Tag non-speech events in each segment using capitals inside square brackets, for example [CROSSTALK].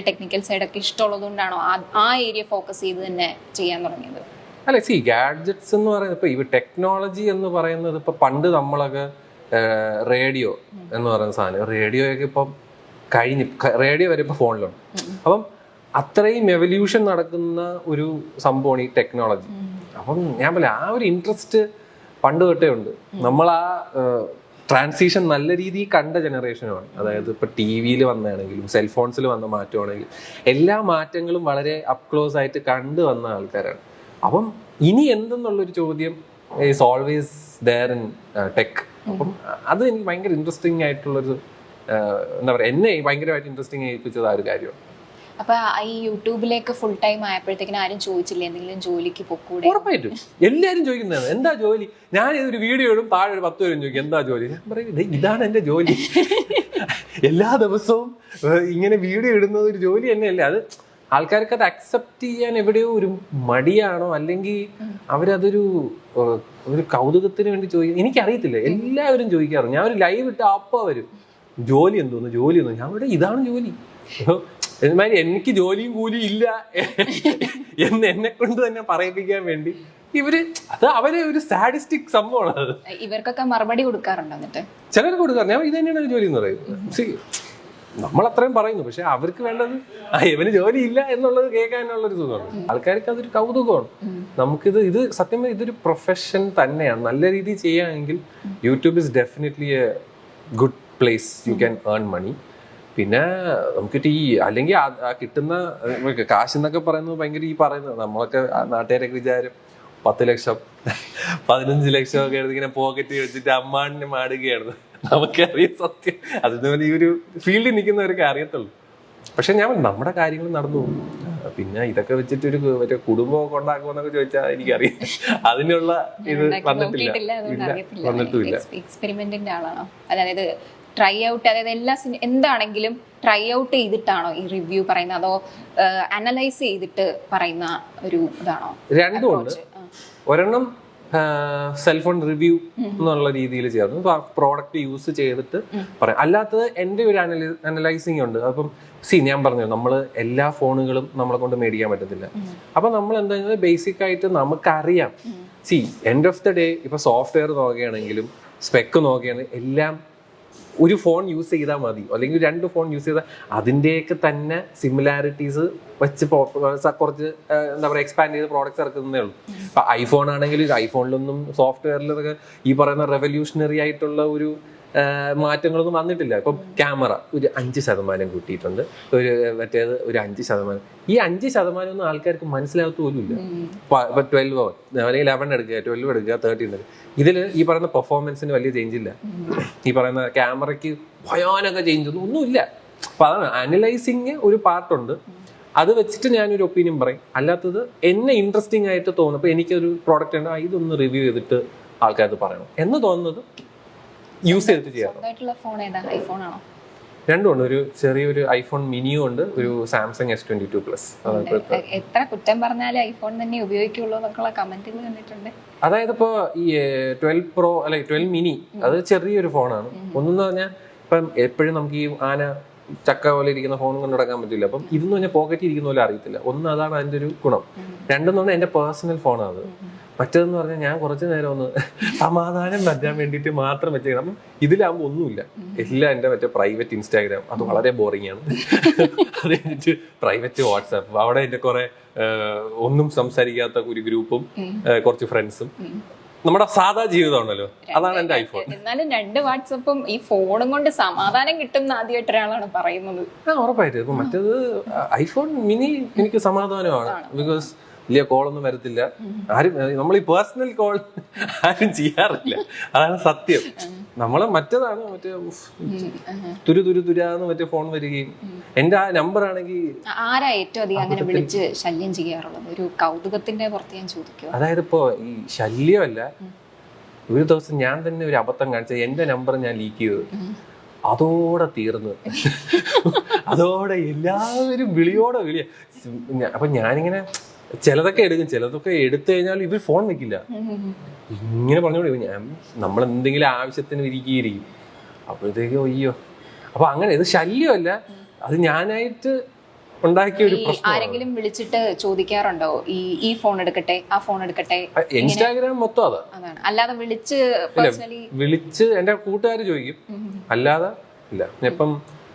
Technical സൈഡൊക്കെ ഇഷ്ടമുള്ളതുകൊണ്ടാണോ ആ- ആ ഏരിയ ഫോക്കസ് ചെയ്ത് തന്നെ ചെയ്യാൻ തുടങ്ങിയത്? അല്ല സി ഗാഡ്ജറ്റ്സ് എന്ന് പറയുന്നത് ഇപ്പൊ ഇവ ടെക്നോളജി എന്ന് പറയുന്നത് ഇപ്പൊ പണ്ട് നമ്മളൊക്കെ റേഡിയോ എന്ന് പറയുന്ന സാധനം. റേഡിയോയൊക്കെ ഇപ്പം കഴിഞ്ഞ് റേഡിയോ വരെ ഇപ്പൊ ഫോണിലുണ്ട്. അപ്പം അത്രയും എവല്യൂഷൻ നടക്കുന്ന ഒരു സംഭവമാണ് ഈ ടെക്നോളജി അപ്പം ഞാൻ പറയാം ആ ഒരു ഇൻട്രസ്റ്റ് പണ്ട് തൊട്ടേ ഉണ്ട്. നമ്മൾ ആ ട്രാൻസിഷൻ നല്ല രീതിയിൽ കണ്ട ജനറേഷനുമാണ് അതായത് ഇപ്പൊ ടി വിയിൽ വന്നാണെങ്കിലും സെൽഫോൺസിൽ വന്ന മാറ്റമാണെങ്കിലും എല്ലാ മാറ്റങ്ങളും വളരെ അപ് ക്ലോസ് ആയിട്ട് കണ്ടു വന്ന ആൾക്കാരാണ്. അപ്പം ഇനി എന്തെന്നുള്ളൊരു ചോദ്യം is always there in tech അപ്പം അത് എനിക്ക് ഭയങ്കര ഇൻട്രസ്റ്റിംഗ് ആയിട്ടുള്ളൊരു ആ, എന്താ പറയുക എന്നെ ഭയങ്കരമായിട്ട് ഇൻട്രസ്റ്റിംഗ് ഏൽപ്പിച്ചത് ആ ഒരു കാര്യമാണ്. അപ്പൊ ഈ യൂട്യൂബിലേക്ക് ഫുൾ ടൈം ആയപ്പോഴത്തേക്കിനും ആരും ചോദിച്ചില്ല എന്തെങ്കിലും ജോലിക്ക് പൊക്കൂടെ? ഉറപ്പായിട്ടും. എല്ലാരും ചോദിക്കുന്നതാണ്. എന്താ ജോലി? ഞാൻ ഇതൊരു വീഡിയോ ഇടും താഴെ ഒരു പത്ത് പേരും ചോദിക്കും എന്താ ജോലി? ഞാൻ പറയും ഇതാണ് എന്റെ ജോലി. [LAUGHS] എല്ലാ ദിവസവും ഇങ്ങനെ വീഡിയോ ഇടുന്നത് ഒരു ജോലി തന്നെയല്ലേ? അത് ആൾക്കാർക്ക് അത് അക്സെപ്റ്റ് ചെയ്യാൻ എവിടെയോ ഒരു മടിയാണോ? അല്ലെങ്കിൽ അവരതൊരു ഒരു കൗതുകത്തിന് വേണ്ടി ചോദിക്കും. എനിക്കറിയത്തില്ല. എല്ലാവരും ചോദിക്കാറുണ്ട്. ഞാൻ ഒരു ലൈവ് ഇട്ട് അപ്പ വരും. ജോലി എന്തോന്ന്? ജോലി എന്തോ ഞാൻ ഇവിടെ ഇതാണ് ജോലി. [LAUGHS] എന്നാൽ എനിക്ക് ജോലിയും കൂലിയും ഇല്ല എന്ന് എന്നെ കൊണ്ട് തന്നെ പറയിപ്പിക്കാൻ വേണ്ടി. ഇവർ അത് അവർ ഒരു സാഡിസ്റ്റിക് സംഭവമാണ് അത് ഇവർക്കൊക്കെ മറുപടി കൊടുക്കാറുണ്ടോ എന്നിട്ട്? ചിലർക്ക് കൊടുക്കാറ്. ഞാൻ ഇത് തന്നെയാണ് ജോലി എന്ന് പറയുന്നത്. നമ്മൾ അത്രയും പറയുന്നു. പക്ഷെ അവർക്ക് വേണ്ടത് ആ ഇവന് ജോലി ഇല്ല എന്നുള്ളത് കേൾക്കാനുള്ള ഒരു സുഖമാണ്. ആൾക്കാർക്ക് അതൊരു കൗതുകമാണ്. നമുക്കിത് ഇത് സത്യം ഇതൊരു പ്രൊഫഷൻ തന്നെയാണ്. നല്ല രീതിയിൽ ചെയ്യാമെങ്കിൽ YouTube is definitely a good place you can earn money പിന്നെ നമുക്കിട്ട് ഈ അല്ലെങ്കിൽ ആ- കിട്ടുന്ന കാശ് എന്നൊക്കെ പറയുന്നത് ഭയങ്കര ഈ പറയുന്നത്. നമ്മളൊക്കെ നാട്ടുകാരൊക്കെ വിചാരം പത്ത് ലക്ഷം പതിനഞ്ച് ലക്ഷം ഒക്കെ എടുത്ത് ഇങ്ങനെ പോക്കറ്റ് വെച്ചിട്ട് അമ്മാണിനെ മാടുകയാണ് നമുക്കറിയാം സത്യം. അതുപോലെ ഈ ഒരു ഫീൽഡിൽ നിൽക്കുന്നവർക്ക് അറിയത്തുള്ളൂ പക്ഷെ ഞാൻ നമ്മുടെ കാര്യങ്ങൾ നടന്നു പോകും. പിന്നെ ഇതൊക്കെ വെച്ചിട്ട് ഒരു മറ്റേ കുടുംബമൊക്കെ ഉണ്ടാക്കുമെന്നൊക്കെ ചോദിച്ചാൽ എനിക്കറിയാം. അതിനുള്ള ഇത് വന്നിട്ടില്ല. വന്നിട്ടില്ല എക്സ്പെരിമെന്റിന്റെ ആളാണോ? അതായത് ട്രൈ ഔട്ട് അതായത് എല്ലാ സിനി എന്താണെങ്കിലും ട്രൈ ഔട്ട് ചെയ്തിട്ടാണോ ഈ റിവ്യൂ പറയുന്നത്? അതോ അനലൈസ് ചെയ്തിട്ട് പറയുന്ന ഒരു ഇതാണോ? രണ്ടും ഉണ്ട് ഒരെണ്ണം സെൽഫോൺ റിവ്യൂ എന്നുള്ള രീതിയിൽ ചേർന്ന്. പ്രോഡക്റ്റ് യൂസ് ചെയ്തിട്ട് പറയാം. അല്ലാത്തത് എന്റെ ഒരു അനലൈസിങ് ഉണ്ട്. അപ്പം സി ഞാൻ പറഞ്ഞു നമ്മൾ എല്ലാ ഫോണുകളും നമ്മളെ കൊണ്ട് മേടിക്കാൻ പറ്റത്തില്ല. അപ്പൊ നമ്മൾ എന്താ ബേസിക് ആയിട്ട് നമുക്കറിയാം. See end of the day ഇപ്പൊ സോഫ്റ്റ്വെയർ നോക്കുകയാണെങ്കിലും സ്പെക്ക് നോക്കുകയാണെങ്കിൽ എല്ലാം ഒരു ഫോൺ യൂസ് ചെയ്താൽ മതി. അല്ലെങ്കിൽ രണ്ട് ഫോൺ യൂസ് ചെയ്താൽ അതിന്റെയൊക്കെ തന്നെ സിമിലാരിറ്റീസ് വെച്ച് കുറച്ച് എന്താ പറയുക എക്സ്പാൻഡ് ചെയ്ത് പ്രോഡക്റ്റ്സ് ഇറക്കുന്നതേ ഉള്ളൂ. ഇപ്പം ഐഫോൺ ആണെങ്കിൽ ഐഫോണിലൊന്നും സോഫ്റ്റ്വെയറിലൊക്കെ ഈ പറയുന്ന റെവല്യൂഷണറി ആയിട്ടുള്ള ഒരു മാറ്റങ്ങളൊന്നും വന്നിട്ടില്ല. ഇപ്പം ക്യാമറ ഒരു അഞ്ച് ശതമാനം കൂട്ടിയിട്ടുണ്ട്. ഒരു മറ്റേത് ഒരു അഞ്ച് ശതമാനം. ഈ അഞ്ച് ശതമാനം ഒന്നും ആൾക്കാർക്ക് മനസ്സിലാകത്ത പോലും ഇല്ല. ഇപ്പൊ ട്വൽവോ അല്ലെങ്കിൽ ലെവൻ എടുക്കുക ട്വൽവ് എടുക്കുക തേർട്ടീൻ എടുക്കുക. ഇതിൽ ഈ പറയുന്ന പെർഫോമൻസിന് വലിയ ചേഞ്ച് ഇല്ല. ഈ പറയുന്ന ക്യാമറയ്ക്ക് ഭയാനക ചേഞ്ച് ഒന്നും ഒന്നുമില്ല. അപ്പൊ അതാണ് അനലൈസിങ് ഒരു പാർട്ടുണ്ട്. അത് വെച്ചിട്ട് ഞാനൊരു ഒപ്പീനിയൻ പറയും. അല്ലാത്തത് എന്നെ ഇൻട്രസ്റ്റിംഗ് ആയിട്ട് തോന്നുന്നു അപ്പൊ എനിക്കൊരു പ്രോഡക്റ്റ് ഉണ്ട് ഇതൊന്ന് റിവ്യൂ ചെയ്തിട്ട് ആൾക്കാർക്ക് പറയണം. എന്ന് തോന്നുന്നത് യൂസ് ചെയ്തിട്ട് ചെയ്യാം. സ്വന്തമായിട്ടുള്ള ഫോൺ ഏതാ? ഐഫോൺ ആണോ? രണ്ടും ഉണ്ട്. ഒരു ചെറിയൊരു ഐഫോൺ മിനിയും ഉണ്ട്. ഒരു Samsung S twenty two plus എത്ര കുറ്റം പറഞ്ഞാലും ഐഫോൺ തന്നെ ഉപയോഗിക്കുള്ളൂ എന്നൊക്കെയുള്ള കമന്റുകൾ കണ്ടിട്ടുണ്ട് അതായത് ഇപ്പോ ഈ ട്വൽവ് പ്രോ അല്ലെ ട്വൽവ് മിനി അത് ചെറിയൊരു ഫോണാണ് ഒന്നെന്ന് പറഞ്ഞാൽ ഇപ്പം എപ്പോഴും നമുക്ക് ഈ ആന ചക്ക പോലെ ഇരിക്കുന്ന ഫോൺ കൊണ്ട് നടക്കാൻ പറ്റില്ല. അപ്പം ഇതെന്ന് പറഞ്ഞാൽ പോക്കറ്റിൽ ഇരിക്കുന്ന പോലെ അറിയത്തില്ല. ഒന്ന് അതാണ് അതിന്റെ ഒരു ഗുണം. രണ്ടെന്ന് പറഞ്ഞാൽ എന്റെ പേഴ്സണൽ ഫോണാണ് മറ്റേതെന്ന് പറഞ്ഞാൽ ഞാൻ കുറച്ച് നേരം ഒന്ന് സമാധാനം പറ്റാൻ വേണ്ടിയിട്ട് മാത്രം വെച്ചേക്കണം അപ്പം ഇതിലാകുമ്പോൾ ഒന്നുമില്ല. എല്ലാം എന്റെ മറ്റേ പ്രൈവറ്റ് ഇൻസ്റ്റാഗ്രാം അത് വളരെ ബോറിംഗ് ആണ്. അത് കഴിഞ്ഞിട്ട് പ്രൈവറ്റ് വാട്സാപ്പ് അവിടെ എന്റെ കുറെ ഒന്നും സംസാരിക്കാത്ത ഒരു ഗ്രൂപ്പും കുറച്ച് ഫ്രണ്ട്സും നമ്മുടെ സാധാ ജീവിതമാണല്ലോ അതാണ് എന്റെ ഐഫോൺ എന്നാലും രണ്ട് വാട്സപ്പും ഈ ഫോണും കൊണ്ട് സമാധാനം കിട്ടുന്ന ആദ്യമായിട്ട് ഒരാളാണ് പറയുന്നത് ഉറപ്പായിട്ടും. മറ്റേത് ഐഫോൺ മിനി എനിക്ക് സമാധാനമാണ്. ബിക്കോസ് വലിയ കോളൊന്നും വരത്തില്ല. ആരും നമ്മൾ ഈ പേഴ്സണൽ കോൾ ആരും ചെയ്യാറില്ല. അതാണ് സത്യം. നമ്മളെ മറ്റേതാണ് മറ്റേ തുരു തുരു തുരാന്ന് മറ്റേ ഫോൺ വരികയും. എന്റെ ആ നമ്പർ ആണെങ്കിൽ ആരാ ഏറ്റവും അധികം അങ്ങനെ വിളിച്ച് ശല്യം ചെയ്യാറുള്ളത്? ഒരു കൗതുകത്തിന്റെ പുറത്ത് ഞാൻ ചോദിക്കുക അതായത് ഇപ്പോ ഈ ശല്യമല്ല. ഒരു ദിവസം ഞാൻ തന്നെ ഒരു അബദ്ധം കാണിച്ച എന്റെ നമ്പർ ഞാൻ ലീക്ക് ചെയ്തത് അതോടെ തീർന്നു. അതോടെ എല്ലാവരും വിളിയോടെ വിളിയ. അപ്പൊ ഞാനിങ്ങനെ ചിലതൊക്കെ എടുക്കും. ചിലതൊക്കെ എടുത്തു കഴിഞ്ഞാൽ ഇവർ ഫോൺ വെക്കില്ല. ഇങ്ങനെ പറഞ്ഞോളൂ ഞാൻ നമ്മൾ എന്തെങ്കിലും ആവശ്യത്തിന് ഇരിക്കുകയിരിക്കും അപ്പോഴത്തേക്ക് അയ്യോ. അപ്പൊ അങ്ങനെ ഇത് ശല്യമല്ല. അത് ഞാനായിട്ട് ഉണ്ടാക്കിയ ഒരു പ്രശ്നം ആരെങ്കിലും വിളിച്ചിട്ട് ചോദിക്കാറുണ്ടോ? ഈ ഈ ഫോൺ എടുക്കട്ടെ ആ ഫോൺ എടുക്കട്ടെ? ഇൻസ്റ്റാഗ്രാം മൊത്തം അതാ. അതാണ്. അല്ലാതെ വിളിച്ച് വിളിച്ച് എന്റെ കൂട്ടുകാർ ചോദിക്കും. അല്ലാതെ ഇല്ല. ഇപ്പം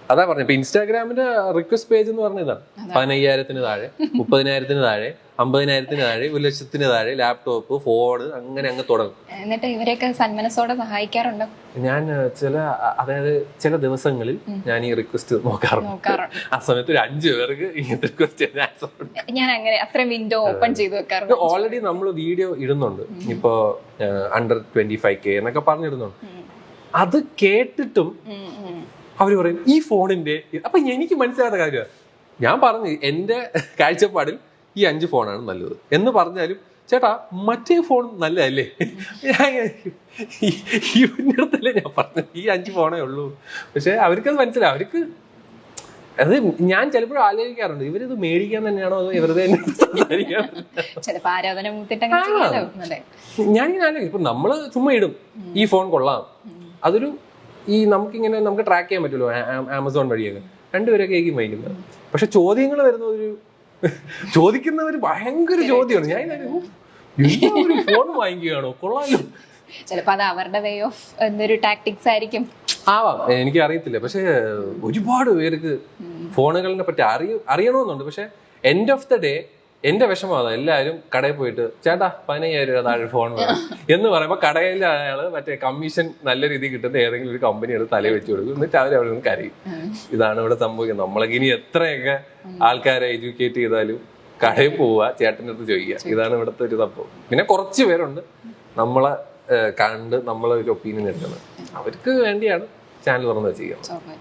അതാ പറഞ്ഞു ഇപ്പൊ ഇൻസ്റ്റാഗ്രാമിന്റെ റിക്വസ്റ്റ് പേജ് എന്ന് പറഞ്ഞ ഇതാണ് പതിനയ്യായിരത്തിന് താഴെ മുപ്പതിനായിരത്തിന് താഴെ അമ്പതിനായിരത്തിന് താഴെ ഒരു ലക്ഷത്തിന് താഴെ ലാപ്ടോപ്പ് ഫോൺ അങ്ങനെ അങ്ങ് തുടങ്ങും. എന്നിട്ട് ഇവരെയൊക്കെ സന്മനസ്സോടെ സഹായിക്കാറുണ്ടോ? ഞാൻ ചില അതായത് ചില ദിവസങ്ങളിൽ ഞാൻ ഈ റിക്വസ്റ്റ് നോക്കാറുണ്ട്. ആ സമയത്ത് ഒരു അഞ്ചു പേർക്ക് ഈ റിക്വസ്റ്റ് ഞാൻ അങ്ങനെ അത്രയും വിൻഡോ ഓപ്പൺ ചെയ്ത് വെക്കാറുണ്ട്. ഓൾറെഡി നമ്മൾ വീഡിയോ ഇടുന്നുണ്ട്. ഇപ്പോ അണ്ടർ ട്വന്റി ഫൈവ് കെ എന്നൊക്കെ പറഞ്ഞിടുന്നുണ്ട്. അത് കേട്ടിട്ടും. അവർ പറയും ഈ ഫോണിന്റെ അപ്പൊ എനിക്ക് മനസ്സിലാത്ത കാര്യ ഞാൻ പറഞ്ഞു എന്റെ കാഴ്ചപ്പാടിൽ ഈ അഞ്ച് ഫോണാണ് നല്ലത്. എന്ന് പറഞ്ഞാലും ചേട്ടാ മറ്റേ ഫോൺ നല്ലതല്ലേ? ഇവന്റെ അടുത്തല്ലേ ഞാൻ പറഞ്ഞു ഈ അഞ്ച് ഫോണേ ഉള്ളൂ. പക്ഷെ അവർക്കത് മനസ്സിലാവും അവർക്ക് അത് ഞാൻ ചിലപ്പോഴും ആലോചിക്കാറുണ്ട്. ഇവരിത് മേടിക്കാൻ തന്നെയാണോ അതോ ഇവരുടെ ഞാനിങ്ങനെ ആലോചിക്കും. ഇപ്പൊ നമ്മൾ ചുമ്മാ ഇടും. ഈ ഫോൺ കൊള്ളാം. അതൊരു ഈ നമുക്കിങ്ങനെ നമുക്ക് ട്രാക്ക് ചെയ്യാൻ പറ്റുമല്ലോ ആമസോൺ വഴിയൊക്കെ. രണ്ടുപേരൊക്കെ ആയിരിക്കും വൈകുന്നത് പക്ഷെ ചോദ്യങ്ങൾ വരുന്ന ഒരു ചോദിക്കുന്നവർ ഭയങ്കര ചോദ്യമാണ്. ഞാൻ ഒരു ഫോൺ വാങ്ങിക്കുകയാണോ? കൊള്ളാലോ. ചിലപ്പോ അത് അവരുടെ വേ ഓഫ് എന്നൊരു ടാക്ടിക്സ് ആയിരിക്കും. ആവാം. എനിക്ക് അറിയത്തില്ല പക്ഷെ ഒരുപാട് പേർക്ക് ഫോണുകളിനെ പറ്റി അറിയ അറിയണമെന്നുണ്ട്. പക്ഷെ എൻഡ് ഓഫ് ദ ഡേ എന്റെ വിഷമമാണ് എല്ലാവരും കടയിൽ പോയിട്ട് ചേട്ടാ പതിനയ്യായിരം രൂപ താഴെ ഫോൺ വേണം. എന്ന് പറയുമ്പോൾ കടയിൽ അയാൾ മറ്റേ കമ്മീഷൻ നല്ല രീതിയിൽ കിട്ടുന്ന ഏതെങ്കിലും ഒരു കമ്പനി എടുത്ത് തലയിൽ വെച്ച് കൊടുക്കും. എന്നിട്ട് അവർ അവിടെ നിന്ന് കരയും. ഇതാണ് ഇവിടെ സംഭവിക്കുന്നത്. നമ്മളെ ഇനി എത്രയൊക്കെ ആൾക്കാരെ എഡ്യൂക്കേറ്റ് ചെയ്താലും കടയിൽ പോവുക ചേട്ടന്റെ അടുത്ത് ചോദിക്കുക. ഇതാണ് ഇവിടുത്തെ ഒരു സംഭവം. പിന്നെ കുറച്ച് പേരുണ്ട് നമ്മളെ കണ്ട് നമ്മളെ ഒരു ഒപ്പീനിയൻ എടുക്കുന്നത്. അവർക്ക് വേണ്ടിയാണ് ചാനൽ തുറന്ന് ഓർമ്മ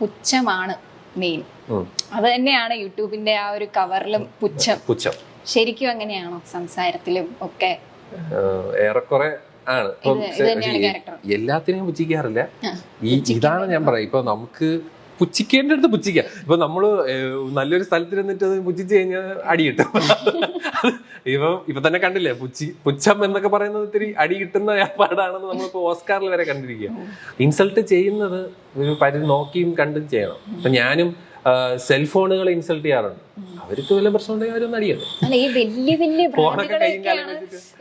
പുച്ഛമാണ്. മെയിൻ അത് തന്നെയാണ് യൂട്യൂബിന്റെ ആ ഒരു കവറിലും പുച്ഛം. പുച്ഛം. ശരിക്കും അങ്ങനെയാണോ സംസാരത്തിലും ഒക്കെ? ഏറെക്കുറെ ആണ്. എല്ലാത്തിനെയും പുച്ഛിക്കാറില്ല. ഈ ഇതാണ് ഞാൻ പറയാം ഇപ്പൊ നമുക്ക് പുച്ഛിക്കേണ്ട അടുത്ത് പുച്ഛിക്കാം. ഇപ്പൊ നമ്മൾ നല്ലൊരു സ്ഥലത്ത് നിന്നിട്ട് അത് കഴിഞ്ഞാൽ അടി കിട്ടും. ഇപ്പൊ ഇപ്പൊ തന്നെ കണ്ടില്ലേ പുച്ചി പുച്ഛം എന്നൊക്കെ പറയുന്നത് ഇത്തിരി അടി കിട്ടുന്ന ഏർപ്പാടാണെന്ന് നമ്മളിപ്പോ ഓസ്കാറിൽ വരെ കണ്ടിരിക്കുക. ഇൻസൾട്ട് ചെയ്യുന്നത് ഒരു പരിധി നോക്കിയും കണ്ടും ചെയ്യണം. ഇപ്പൊ ഞാനും സെൽഫോണുകളെ ഇൻസൾട്ട് ചെയ്യാറുണ്ട്. അവർക്ക് വല്ല പ്രശ്നം ഉണ്ടെങ്കിൽ അവരൊന്നും അടിയട്ടെ. അല്ല ഈ വലിയ വലിയ ബ്രാൻഡുകളൊക്കെയാണ്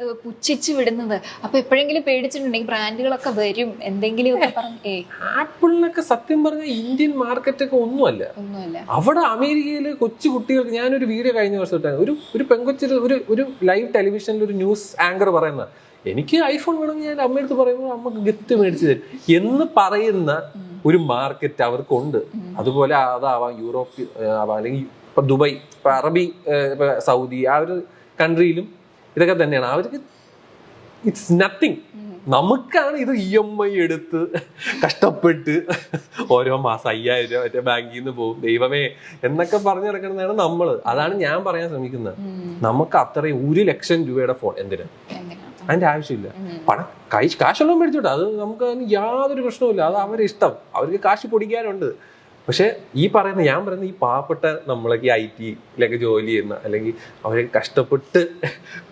ഏഹ് വിടുന്നത്. അപ്പൊ എപ്പോഴെങ്കിലും പേടിച്ചിട്ടുണ്ടെങ്കിൽ ബ്രാൻഡുകളൊക്കെ വരും. എന്തെങ്കിലും ഒക്കെ പറഞ്ഞു ആപ്പിളിനൊക്കെ സത്യം പറഞ്ഞ ഇന്ത്യൻ മാർക്കറ്റൊക്കെ ഒന്നുമല്ല. ഒന്നുമല്ല. അവിടെ അമേരിക്കയിൽ കൊച്ചു കുട്ടികൾക്ക് ഞാനൊരു വീഡിയോ കഴിഞ്ഞ വർഷം ഇട്ടായിരുന്നു. ഒരു ഒരു പെൺകൊച്ചിൽ ഒരു ഒരു ലൈവ് ടെലിവിഷനിൽ ഒരു ന്യൂസ് ആങ്കർ പറയുന്ന എനിക്ക് ഐഫോൺ വേണമെങ്കിൽ ഞാൻ അമ്മയടുത്ത് പറയുമ്പോൾ അമ്മയ്ക്ക് ഗിഫ്റ്റ് മേടിച്ചു തരും. എന്ന് പറയുന്ന ഒരു മാർക്കറ്റ് അവർക്കുണ്ട്. അതുപോലെ അതാവാം യൂറോപ്പ് ആവാം അല്ലെങ്കിൽ ഇപ്പൊ ദുബായ് ഇപ്പൊ അറബി സൗദി ആ ഒരു കൺട്രിയിലും ഇതൊക്കെ തന്നെയാണ്. അവർക്ക് ഇറ്റ്സ് നത്തിങ്. നമുക്കാണ് ഇത് ഇ എം ഐ എടുത്ത് കഷ്ടപ്പെട്ട് ഓരോ മാസം അയ്യായിരം രൂപ മറ്റേ ബാങ്കിൽ നിന്ന് പോകും. ദൈവമേ എന്നൊക്കെ പറഞ്ഞു നടക്കുന്നതാണ് നമ്മൾ. അതാണ് ഞാൻ പറയാൻ ശ്രമിക്കുന്നത്. നമുക്ക് അത്രയും ഒരു ലക്ഷം രൂപയുടെ ഫോൺ എന്തിനാ? അതിന്റെ ആവശ്യമില്ല. പണം കൈ കാശുള്ളതും മേടിച്ചോട്ടെ. അത് നമുക്ക് യാതൊരു പ്രശ്നവുമില്ല. അത് അവരുടെ ഇഷ്ടം. അവർക്ക് കാശ് പൊടിക്കാനുണ്ട്. പക്ഷെ ഈ പറയുന്ന ഞാൻ പറയുന്ന ഈ പാവപ്പെട്ട നമ്മളൊക്കെ ഐ ടിയിലൊക്കെ ജോലി ചെയ്യുന്ന അല്ലെങ്കിൽ അവരെ കഷ്ടപ്പെട്ട്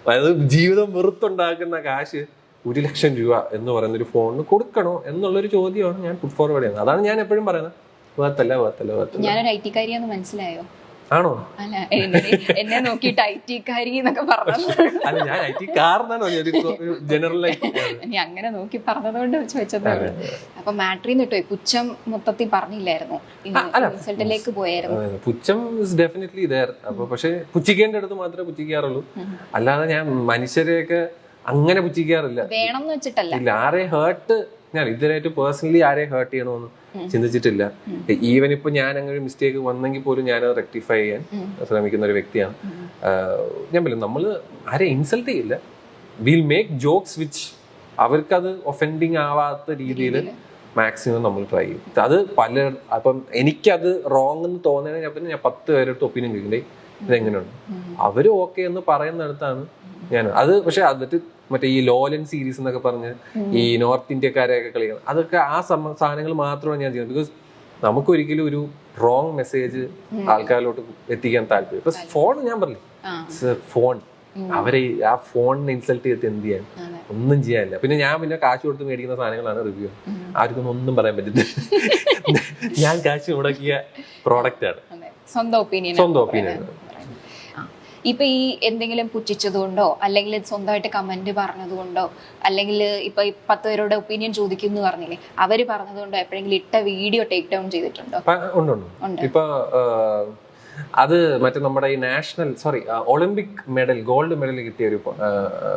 അതായത് ജീവിതം വെറുത്തുണ്ടാക്കുന്ന കാശ് ഒരു ലക്ഷം രൂപ എന്ന് പറയുന്ന ഒരു ഫോണിന് കൊടുക്കണോ എന്നുള്ളൊരു ചോദ്യമാണ് ഞാൻ ഫുഡ് ഫോർവേഡ് ചെയ്യുന്നത്. അതാണ് ഞാൻ എപ്പോഴും പറയുന്നത്. വേർത്തല്ല വേർത്തല്ല വേർത്തല്ല ഞാനൊരു ഐ ടിക്കാരിയാന്ന് മനസ്സിലായോ? ആണോ? അല്ല എന്നെ നോക്കി നോക്കിയിട്ട് ഐ എന്നൊക്കെ പറഞ്ഞു അല്ല ഞാൻ ഐ ടി കാരനാണ് ജനറൽ ഇനി അങ്ങനെ നോക്കി പറഞ്ഞതുകൊണ്ട് ചോദിച്ചതാണ് അപ്പൊ മാട്രിന്ന് കിട്ടുമോ പുച്ഛം മൊത്തത്തിൽ പറഞ്ഞില്ലായിരുന്നു. റിസൾട്ടിലേക്ക് പോയായിരുന്നു. പുച്ഛം ഇസ് ഡെഫിനറ്റ്ലി ദയർ അപ്പൊ പക്ഷെ പുച്ഛിക്കേണ്ട അടുത്ത് മാത്രമേ പുച്ഛിക്കാറുള്ളൂ. അല്ലാതെ ഞാൻ മനുഷ്യരെയൊക്കെ അങ്ങനെ പുച്ഛിക്കാറില്ല. വേണം വെച്ചിട്ടല്ല. ഇല്ല ആരെ ഹേർട്ട് ഞാൻ ഇതിനായിട്ട് പേഴ്സണലി ആരെയും ഹേർട്ട് ചെയ്യണമെന്ന് ചിന്തിച്ചിട്ടില്ല. ഈവൻ ഇപ്പൊ ഞാൻ അങ്ങനെ ഒരു മിസ്റ്റേക്ക് വന്നെങ്കിൽ പോലും ഞാൻ അത് റെക്ടിഫൈ ചെയ്യാൻ ശ്രമിക്കുന്ന ഒരു വ്യക്തിയാണ്. ഞാൻ പറയും നമ്മൾ ആരെ ഇൻസൾട്ട് ചെയ്യില്ല. വിൽ മേക്ക് ജോക്സ് വിച്ച് അവർക്കത് ഒഫൻഡിങ് ആവാത്ത രീതിയിൽ മാക്സിമം നമ്മൾ ട്രൈ ചെയ്യും. അത് പല അപ്പം എനിക്കത് റോങ് എന്ന് പിന്നെ ഞാൻ പത്ത് പേരെടുത്ത് ഒപ്പീനിയൻ ചോദിക്കണ്ടേ ഇതെങ്ങനെയുണ്ട്? അവർ ഓക്കെ എന്ന് പറയുന്നിടത്താണ് ഞാൻ. അത് പക്ഷെ എന്നിട്ട് മറ്റേ ഈ ലോലൻ സീരീസ് എന്നൊക്കെ പറഞ്ഞ് ഈ നോർത്ത് ഇന്ത്യക്കാരെയൊക്കെ കളിക്കുന്നത്. അതൊക്കെ ആ സാധനങ്ങൾ മാത്രമാണ് ഞാൻ ചെയ്യുന്നത്. ബിക്കോസ് നമുക്കൊരിക്കലും ഒരു റോങ് മെസ്സേജ് ആൾക്കാരിലോട്ട് എത്തിക്കാൻ താല്പര്യം. ഇപ്പൊ ഫോൺ ഞാൻ പറഞ്ഞു ഫോൺ അവരെ ആ ഫോണിനെ ഇൻസൾട്ട് ചെയ്തിട്ട് എന്ത് ചെയ്യാൻ? ഒന്നും ചെയ്യാനില്ല. പിന്നെ ഞാൻ പിന്നെ കാശ് കൊടുത്ത് മേടിക്കുന്ന സാധനങ്ങളാണ് റിവ്യൂ ആർക്കൊന്നും ഒന്നും പറയാൻ പറ്റില്ല [LAUGHS] ഞാൻ കാശ് മുടക്കിയ പ്രോഡക്റ്റ് ആണ്. സ്വന്തം ഒപ്പീനിയൻ സ്വന്തം opinion. ഇപ്പൊ ഈ എന്തെങ്കിലും പുച്ഛിച്ചതുകൊണ്ടോ അല്ലെങ്കിൽ സ്വന്തമായിട്ട് കമന്റ് പറഞ്ഞതുകൊണ്ടോ അല്ലെങ്കിൽ ഇപ്പൊ പത്ത് പേരുടെ ഒപ്പീനിയൻ ചോദിക്കുന്നു പറഞ്ഞില്ലേ അവർ പറഞ്ഞതുകൊണ്ടോ എപ്പോഴെങ്കിലും ഇട്ട വീഡിയോ ടേക്ക് ഡൗൺ ചെയ്തിട്ടുണ്ടോ? ഉണ്ട്. ഇപ്പൊ അത് മറ്റേ നമ്മുടെ ഈ national sorry Olympic medal gold medal കിട്ടിയ ഒരു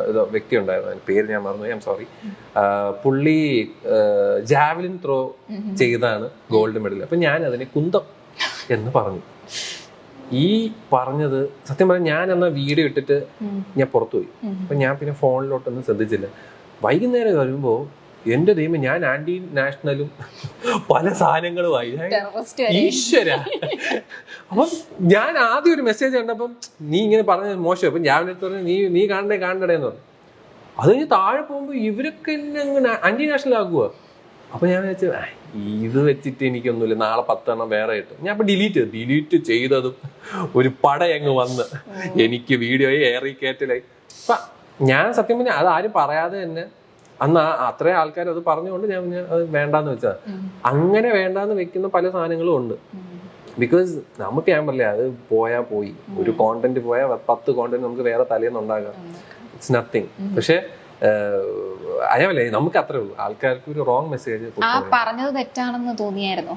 ഇത് വ്യക്തി ഉണ്ടായിരുന്നു. പേര് ഞാൻ മറന്നു ഞാൻ സോറി പുള്ളി ജാവലിൻ ത്രോ ചെയ്താണ് ഗോൾഡ് മെഡൽ അപ്പൊ ഞാൻ അതിനെ കുന്തം എന്ന് പറഞ്ഞു. ഈ പറഞ്ഞത് സത്യം പറഞ്ഞാൽ ഞാൻ അന്ന് വീഡിയോ ഇട്ടിട്ട് ഞാൻ പുറത്തുപോയി. അപ്പൊ ഞാൻ പിന്നെ ഫോണിലോട്ടൊന്നും ശ്രദ്ധിച്ചില്ല. വൈകുന്നേരം വരുമ്പോ എന്റെ ദൈവം ഞാൻ ആന്റി നാഷണലും പല സാധനങ്ങളുമായി ഈശ്വര. അപ്പം ഞാൻ ആദ്യം ഒരു മെസ്സേജ് കണ്ടപ്പം നീ ഇങ്ങനെ പറഞ്ഞ മോശം. അപ്പൊ ഞാൻ അടുത്ത് പറഞ്ഞു നീ നീ കാണണ്ടേ കാണണ്ടേ എന്ന് പറഞ്ഞു. അത് കഴിഞ്ഞ് താഴെ പോകുമ്പോ ഇവരൊക്കെ എന്നെ അങ്ങനെ ആന്റി നാഷണൽ ആക്കുക അപ്പൊ ഞാൻ വിചാരിച്ചു ഇത് വെച്ചിട്ട് എനിക്കൊന്നുമില്ല. നാളെ പത്തെണ്ണം വേറെ കിട്ടും. ഞാൻ അപ്പൊ ഡിലീറ്റ് ചെയ്തു ഡിലീറ്റ് ചെയ്തതും ഒരു പടയങ്ങ് വന്ന് എനിക്ക് വീഡിയോയെ ഏറി കയറ്റലായി. അപ്പൊ ഞാൻ സത്യം പറഞ്ഞാൽ അത് ആരും പറയാതെ തന്നെ അന്ന് അത്രയും ആൾക്കാർ അത് പറഞ്ഞുകൊണ്ട് ഞാൻ അത് വേണ്ടാന്ന് വെച്ചാ അങ്ങനെ വേണ്ടാന്ന് വെക്കുന്ന പല സാധനങ്ങളും ഉണ്ട്. ബിക്കോസ് നമുക്ക് ഞാൻ പറയില്ല അത് പോയാ പോയി. ഒരു കോണ്ടന്റ് പോയാൽ പത്ത് കോണ്ടന്റ് നമുക്ക് വേറെ തലേന്ന് ഉണ്ടാകാം ഇറ്റ്സ് നത്തിങ് പക്ഷെ അതേപോലെ നമുക്ക് അത്രേ ഉള്ളൂ. ആൾക്കാർക്ക് ഒരു റോങ് മെസ്സേജ് ആ പറഞ്ഞത് തെറ്റാണെന്ന് തോന്നിയായിരുന്നു?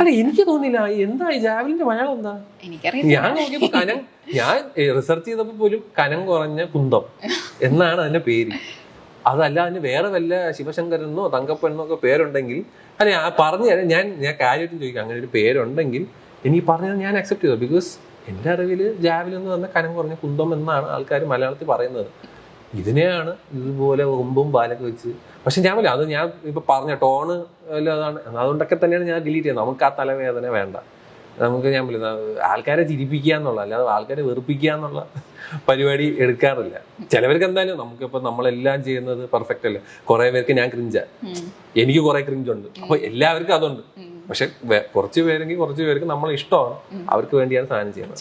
അല്ല എനിക്ക് തോന്നില്ല എന്താ ഈ ജാവലിന്റെ മലയാളം എന്താ? ഞാൻ നോക്കിയപ്പോ കനം ഞാൻ റിസർച്ച് ചെയ്തപ്പോ പോലും കനം കുറഞ്ഞ കുന്തം എന്നാണ് അതിന്റെ പേര്. അതല്ല അതിന് വേറെ വല്ല ശിവശങ്കരനോ തങ്കപ്പനോ ഒക്കെ പേരുണ്ടെങ്കിൽ അല്ലെ ആ പറഞ്ഞു തരാം. ഞാൻ ഞാൻ കാര്യമായിട്ടും ചോദിക്കാം. അങ്ങനെ ഒരു പേരുണ്ടെങ്കിൽ എനിക്ക് പറഞ്ഞത് ഞാൻ അക്സെപ്റ്റ് ചെയ്തു? ബിക്കോസ് എന്റെ അറിവിൽ ജാവലിന്ന് എന്ന് പറഞ്ഞ കനം കുറഞ്ഞ കുന്തം എന്നാണ് ആൾക്കാർ മലയാളത്തിൽ പറയുന്നത്. ഇതിനെയാണ് ഇതുപോലെ ഒമ്പും പാലൊക്കെ വെച്ച്. പക്ഷെ ഞാൻ പറയാം അത് ഞാൻ ഇപ്പൊ പറഞ്ഞ ടോണ് അതാണ്. അതുകൊണ്ടൊക്കെ തന്നെയാണ് ഞാൻ ഡിലീറ്റ് ചെയ്യുന്നത്. നമുക്ക് ആ തലവേദന വേണ്ട. നമുക്ക് ഞാൻ പറയുന്ന ആൾക്കാരെ ചിരിപ്പിക്കുക എന്നുള്ള അല്ലാതെ ആൾക്കാരെ വെറുപ്പിക്കുക എന്നുള്ള പരിപാടി എടുക്കാറില്ല. ചിലവർക്ക് എന്തായാലും നമുക്കിപ്പോ നമ്മളെല്ലാം ചെയ്യുന്നത് പെർഫെക്റ്റ് അല്ലേ? കുറെ പേർക്ക് ഞാൻ ക്രിഞ്ച. എനിക്ക് കുറെ ക്രിഞ്ചുണ്ട് അപ്പൊ എല്ലാവർക്കും അതുണ്ട്. പക്ഷെ കുറച്ച് പേരെങ്കിൽ കുറച്ച് പേർക്ക് നമ്മളെ ഇഷ്ടമാണ്. അവർക്ക് വേണ്ടിയാണ് സാധനം ചെയ്യുന്നത്.